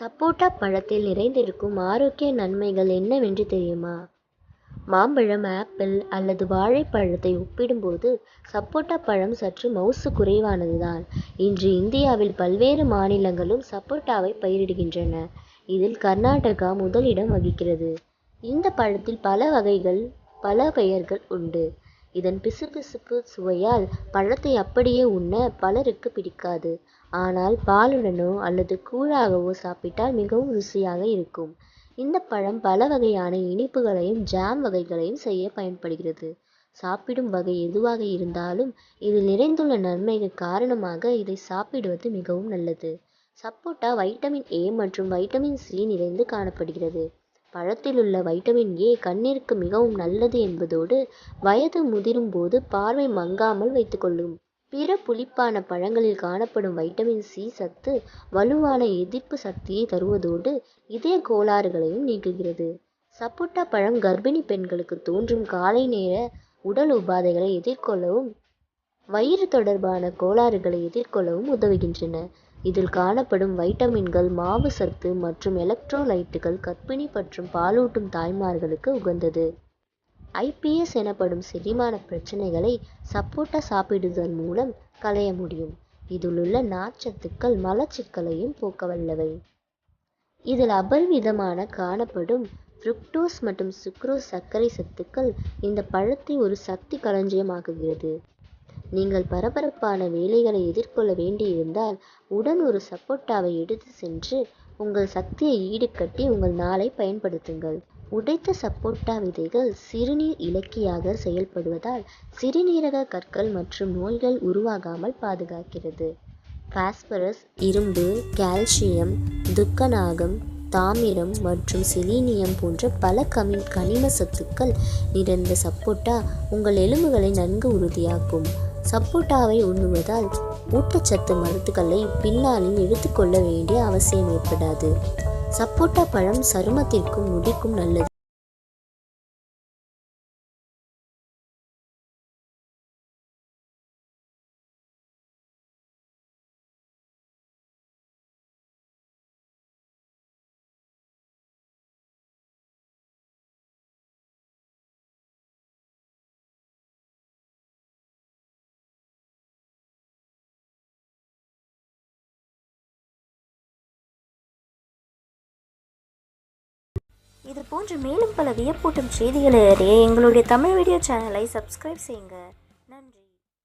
சப்போட்டா பழத்தில் நிறைந்திருக்கும் ஆரோக்கிய நன்மைகள் என்னவென்று தெரியுமா? மாம்பழம் ஆப்பிள் அல்லது வாழைப்பழத்தை ஒப்பிடும்போது சப்போட்டா பழம் சற்று மவுசு குறைவானதுதான். இன்று இந்தியாவில் பல்வேறு மாநிலங்களும் சப்போட்டாவை பயிரிடுகின்றன. இதில் கர்நாடகா முதலிடம் வகிக்கிறது. இந்த பழத்தில் பல வகைகள் பல பெயர்கள் உண்டு. இதன் பிசுபிசுப்பு சுவையால் பழத்தை அப்படியே உண்ண பலருக்கு பிடிக்காது. ஆனால் பாலுடனோ அல்லது கூழாகவோ சாப்பிட்டால் மிகவும் ருசியாக இருக்கும். இந்த பழம் பல வகையான இனிப்புகளையும் ஜாம் வகைகளையும் செய்ய பயன்படுகிறது. சாப்பிடும் வகை எதுவாக இருந்தாலும் இதில் நிறைந்துள்ள நன்மைகள் காரணமாக இதை சாப்பிடுவது மிகவும் நல்லது. சப்போட்டா வைட்டமின் ஏ மற்றும் வைட்டமின் சி நிறைந்து காணப்படுகிறது. பழத்தில் உள்ள வைட்டமின் ஏ கண்ணிற்கு மிகவும் நல்லது என்பதோடு வயது முதிரும் போது பார்வை மங்காமல் வைத்துக்கொள்ளும் பிற புளிப்பான பழங்களில் காணப்படும் வைட்டமின் சி சத்து வலுவான எதிர்ப்பு சக்தியை தருவதோடு இதய கோளாறுகளையும் நீக்குகிறது. சப்போட்டா பழம் கர்ப்பிணி பெண்களுக்கு தோன்றும் காலை நேர உடல் உபாதைகளை எதிர்கொள்ளவும் வயிறு தொடர்பான கோளாறுகளை எதிர்கொள்ளவும் உதவுகின்றன. இதில் காணப்படும் வைட்டமின்கள் மாவு சத்து மற்றும் எலக்ட்ரோலைட்டுகள் கர்ப்பிணி மற்றும் பாலூட்டும் தாய்மார்களுக்கு உகந்தது. ஐபிஎஸ் எனப்படும் செரிமான பிரச்சனைகளை சப்போட்டா சாப்பிடுதல் மூலம் களைய முடியும். இதிலுள்ள நார்ச்சத்துக்கள் மலச்சிக்கலையும் போக்க வல்லவை இதில் அபரிவிதமான காணப்படும் ஃப்ருக்டோஸ் மற்றும் சுக்ரோஸ் சர்க்கரை சத்துக்கள் இந்த பழத்தை ஒரு சக்தி களஞ்சியமாக்குகிறது. நீங்கள் பரபரப்பான வேலைகளை எதிர்கொள்ள வேண்டியிருந்தால் உடன் ஒரு சப்போட்டாவை எடுத்து சென்று உங்கள் சக்தியை ஈடுகட்டி உங்கள் நாளை பயன்படுத்துங்கள். உடைத்த சப்போட்டா விதைகள் சிறுநீர் இலக்கியாக செயல்படுவதால் சிறுநீரக கற்கள் மற்றும் நோய்கள் உருவாகாமல் பாதுகாக்கிறது. பாஸ்பரஸ் இரும்பு கால்சியம் துக்கநாகம் தாமிரம் மற்றும் செலீனியம் போன்ற பல கமி கனிம சத்துக்கள் நிறைந்த சப்போட்டா உங்கள் எலும்புகளை நன்கு உறுதியாக்கும். சப்போட்டாவை உண்ணுவதால் ஊட்டச்சத்து மருந்துகளை பின்னாளில் எடுத்துக்கொள்ள வேண்டிய அவசியம் ஏற்படாது. சப்போட்டா பழம் சருமத்திற்கும் முடிக்கும் நல்லது. இது போன்ற மேலும் பல வியப்பூட்டும் செய்திகளை அறிய எங்களுடைய தமிழ் வீடியோ சேனலை சப்ஸ்கிரைப் செய்யுங்க.